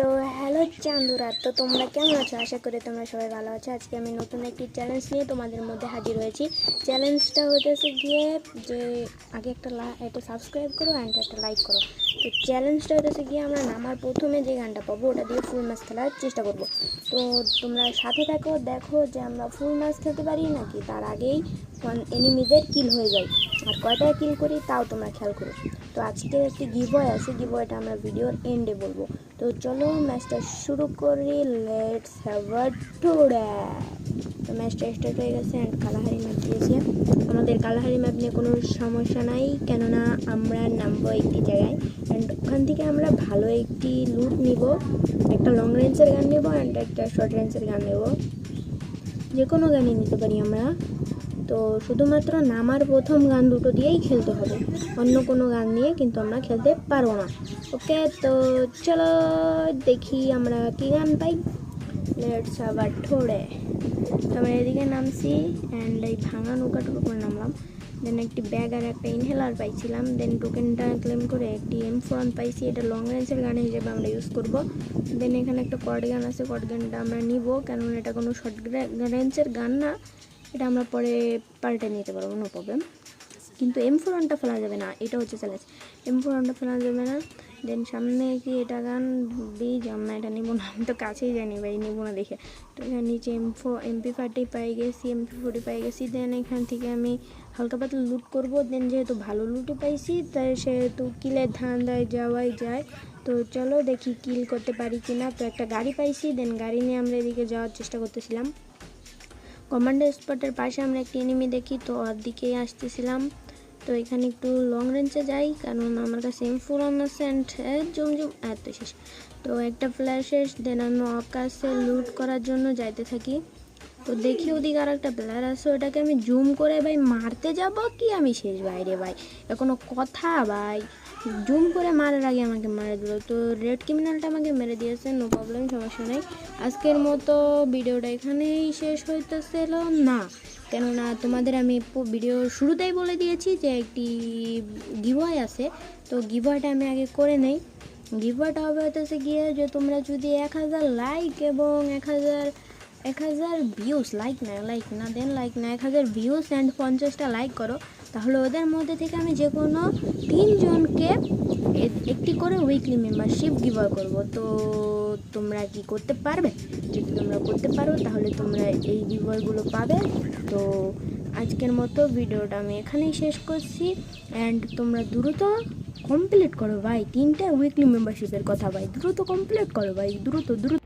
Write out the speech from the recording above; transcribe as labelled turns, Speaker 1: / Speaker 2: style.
Speaker 1: তো হ্যালো চান্দুরা, তো তোমরা কেমন আছো? আশা করি তোমরা সবাই ভালো আছো। আজকে আমি নতুন একটি চ্যালেঞ্জ নিয়ে তোমাদের মধ্যে হাজির হয়েছি। চ্যালেঞ্জটা হতেছে গিয়ে যে আগে একটা একটা সাবস্ক্রাইব করো অ্যান্ড একটা লাইক করো। তো চ্যালেঞ্জটা হতেছে গিয়ে আমরা নামার প্রথমে যে গানটা পাবো, ওটা দিয়ে ফুল ম্যাচ খেলার চেষ্টা করব। তো তোমরা সাথে থাকো, দেখো যে আমরা ফুল ম্যাচ খেলতে পারি নাকি? তার আগেই এনিমিদের কিল হয়ে যায়। আর কয়টা কিল করি? তাও তোমরা খেয়াল করো। তো আজকে একটি গিভয় আছে। গিভয়টা আমরা ভিডিওর এন্ডে বলব। তো চলো ম্যাচটা শুরু করি। লেটস হ্যাভ আ টুডে তো ম্যাচটা স্টার্ট হয়ে গেছে অ্যান্ড কালাহারি ম্যাপ দিয়েছে। আমাদের কালাহারি ম্যাপ নিয়ে কোনো সমস্যা নাই, কেননা আমরা নামবো একটি জায়গায়। অ্যান্ড ওখান থেকে আমরা ভালো একটি লুট নিব। একটা লং রেঞ্জের গান নেব অ্যান্ড একটা শর্ট রেঞ্জের গান নেব। যে কোনো গানই নিতে পারি আমরা। তো শুধুমাত্র নামার প্রথম গান দুটো দিয়েই খেলতে হবে। অন্য কোনো গান নিয়ে কিন্তু আমরা খেলতে পারব না। ওকে, তো চলো দেখি আমরা কি গান পাই। লেটস আবার ঠোড়ে তো আমরা এদিকে নামছি অ্যান্ড এই ভাঙা নৌকাটার উপর নামলাম। দেন একটি ব্যাগ আর একটা ইনহেলার পাইছিলাম। দেন টোকেনটা ক্লেম করে একটি এম ফোন পাইছি। এটা লং রেঞ্জের গান হিসেবে আমরা ইউজ করব। দেন এখানে একটা কট গান আছে। কট গানটা আমরা নিব। কেননা এটা কোনো শর্ট রেঞ্জের গান না। এটা আমরা পরে পাল্টে নিতে পারব। নো প্রবলেম কিন্তু এম ফোর ওয়ানটা ফেলা যাবে না, এটা হচ্ছে চ্যালেঞ্জ এম ফোর ওয়ানটা ফেলা যাবে না দেন সামনে কি এটা গান দিই যাম না এটা নিবো না, আমি তো কাছেই জানি ভাই, নিবো না দেখে। তো এখানে নিচে এম ফো এমপি ফার্টি পাই গেছি এমপি ফোর্টি পাই গেছি দেন এখান থেকে আমি হালকা পাতলা লুট করব দেন যেহেতু ভালো লুটই পাইছি, তাই সেহেতু কিলের ধান দেয় যাওয়াই যায়। তো চলো দেখি কিল করতে পারি কি না তো একটা গাড়ি পাইছি দেন গাড়ি নিয়ে আমরা এদিকে যাওয়ার চেষ্টা করতেছিলাম। কমান্ডো স্পটের পাশে আমরা একটি এনিমি দেখি, তো ওর দিকেই আসতেছিলাম। তো এখানে একটু লং রেঞ্জে যাই, কারণ আমার কাছে এম ফোর অন আছে অ্যান্ড জুম জুম এত শেষ। তো একটা ফ্ল্যাশের দেন আমি অকাশে লুট করার জন্য যাইতে থাকি। তো দেখি ওদিকে আর একটা প্লেয়ার আছে, ওটাকে আমি জুম করে ভাই মারতে যাব কি? আমি শেষ বাইরে ভাই। এখনও কথা ভাই। জুম করে মারার আগে আমাকে মারে দিল। তো রেড ক্রিমিনালটা আমাকে মেরে দিয়েছে নো প্রবলেম সমস্যা নেই। আজকের মতো ভিডিওটা এখানেই শেষ হইতেছিল। না। কেননা তোমাদের আমি ভিডিও শুরুতেই বলে দিয়েছি যে একটি গিভয় আছে। তো গিভওয়েটা আমি আগে করে নেই। গিভওয়েটা হবে হতেছে গিয়ে যে তোমরা যদি এক হাজার লাইক এবং এক হাজার এক হাজার ভিউস লাইক না লাইক না দেন লাইক না, এক হাজার ভিউস অ্যান্ড পঞ্চাশটা লাইক করো। তাহলে ওদের মধ্যে থেকে আমি যে কোনো তিনজনকে একটি করে উইকলি মেম্বারশিপ গিভার করব। তো তোমরা কি করতে পারবে? যদি তোমরা করতে পারো, তাহলে তোমরা এই গিভারগুলো পাবে। তো আজকের মতো ভিডিওটা আমি এখানেই শেষ করছি। অ্যান্ড তোমরা দ্রুত কমপ্লিট করো ভাই। তিনটে উইকলি মেম্বারশিপের কথা ভাই। দ্রুত কমপ্লিট করো ভাই। দ্রুত দ্রুত।